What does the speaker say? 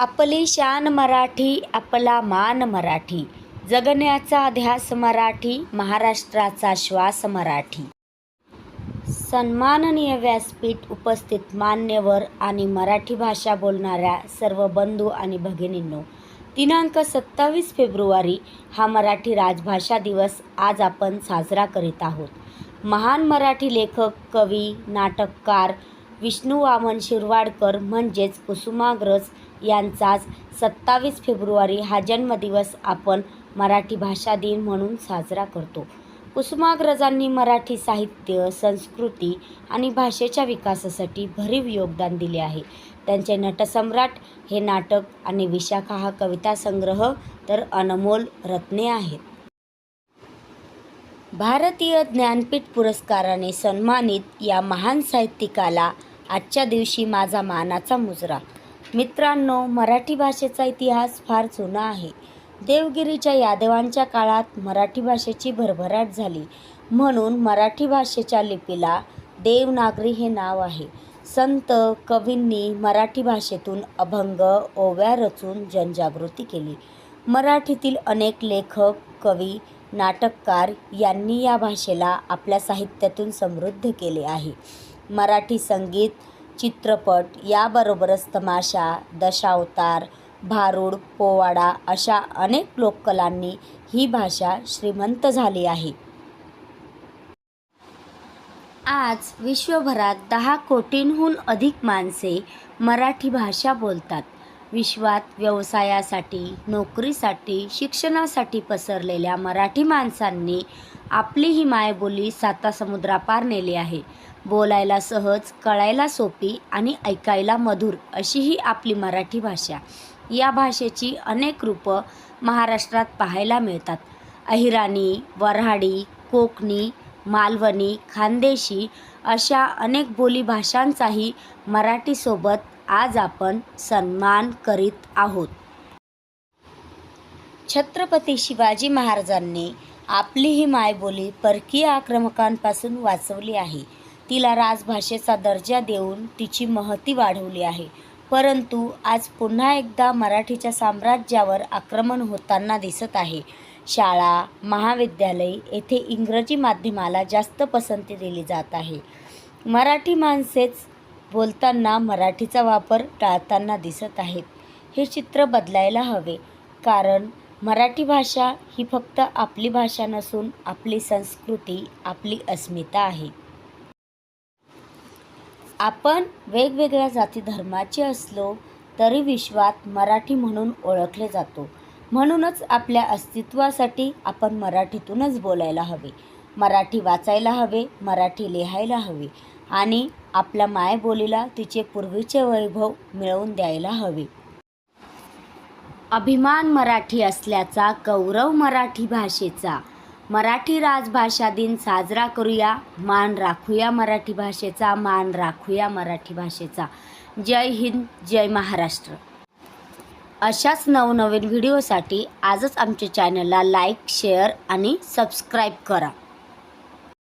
आपली शान मराठी आपला मान मराठी. जगण्याचा ध्यास मराठी महाराष्ट्राचा श्वास मराठी. सन्माननीय व्यासपीठ उपस्थित मान्यवर आणि मराठी भाषा बोलणाऱ्या सर्व बंधू आणि भगिनींनो दिनांक सत्तावीस फेब्रुवारी हा मराठी राजभाषा दिवस आज आपण साजरा करीत आहोत. महान मराठी लेखक कवी नाटककार विष्णू वामन शिरवाडकर म्हणजेच कुसुमाग्रज यांचाच सत्तावीस फेब्रुवारी हा जन्मदिवस आपण मराठी भाषा दिन म्हणून साजरा करतो. कुसुमाग्रजांनी मराठी साहित्य संस्कृती आणि भाषेच्या विकासासाठी भरीव योगदान दिले आहे. त्यांचे नटसम्राट हे नाटक आणि विशाखा हा कविता संग्रह तर अनमोल रत्ने आहेत. भारतीय ज्ञानपीठ पुरस्काराने सन्मानित या महान साहित्यिकाला आजच्या दिवशी माझा मानाचा मुजरा. मित्रांनो मराठी भाषेचा इतिहास फार जुना आहे. देवगिरीच्या यादवांच्या काळात मराठी भाषेची भरभराट झाली. म्हणून मराठी भाषेच्या लिपीला देवनागरी हे नाव आहे. संत कवींनी मराठी भाषेतून अभंग ओव्या रचून जनजागृती केली. मराठीतील अनेक लेखक कवी नाटककार यांनी या भाषेला आपल्या साहित्यातून समृद्ध केले आहे. मराठी संगीत चित्रपट याबरोबरच तमाशा दशावतार भारूड पोवाडा अशा अनेक लोककलांनी ही भाषा श्रीमंत झाली आहे. आज विश्वभरात दहा कोटींहून अधिक माणसे मराठी भाषा बोलतात. विश्वात व्यवसायासाठी नोकरीसाठी शिक्षणासाठी पसरलेल्या मराठी माणसांनी आपली ही मायबोली साता समुद्रापार नेली आहे. बोलायला सहज कळायला सोपी आणि ऐकायला मधुर अशी ही आपली मराठी भाषा. या भाषेची अनेक रूपं महाराष्ट्रात पाहायला मिळतात. अहिराणी वऱ्हाडी कोकणी मालवणी खानदेशी अशा अनेक बोली भाषांचाही मराठीसोबत आज आपण सन्मान करीत आहोत. छत्रपती शिवाजी महाराजांनी आपली ही मायबोली परकीय आक्रमकांपासून वाचवली आहे. तिला राजभाषेचा दर्जा देऊन तिची महती वाढवली आहे. परंतु आज पुन्हा एकदा मराठीच्या साम्राज्यावर आक्रमण होताना दिसत आहे. शाळा महाविद्यालय येथे इंग्रजी माध्यमाला जास्त पसंती दिली जात आहे. मराठी माणसेच बोलताना मराठीचा वापर टाळताना दिसत आहेत. हे चित्र बदलायला हवे. कारण मराठी भाषा ही फक्त आपली भाषा नसून आपली संस्कृती आपली अस्मिता आहे. आपण वेगवेगळ्या जाती धर्माचे असलो तरी विश्वात मराठी म्हणून ओळखले जातो. म्हणूनच आपल्या अस्तित्वासाठी आपण मराठीतूनच बोलायला हवे. मराठी वाचायला हवे मराठी लिहायला हवे आणि आपल्या मायबोलीला तिचे पूर्वीचे वैभव मिळवून द्यायला हवे. अभिमान मराठी असल्याचा गौरव मराठी भाषेचा. मराठी राजभाषा दिन साजरा करूया मान राखूया मराठी भाषेचा मान राखूया मराठी भाषेचा. जय हिंद जय महाराष्ट्र. अशाच नवनवीन व्हिडिओसाठी आजच आमच्या चॅनलला लाईक शेअर आणि सबस्क्राईब करा.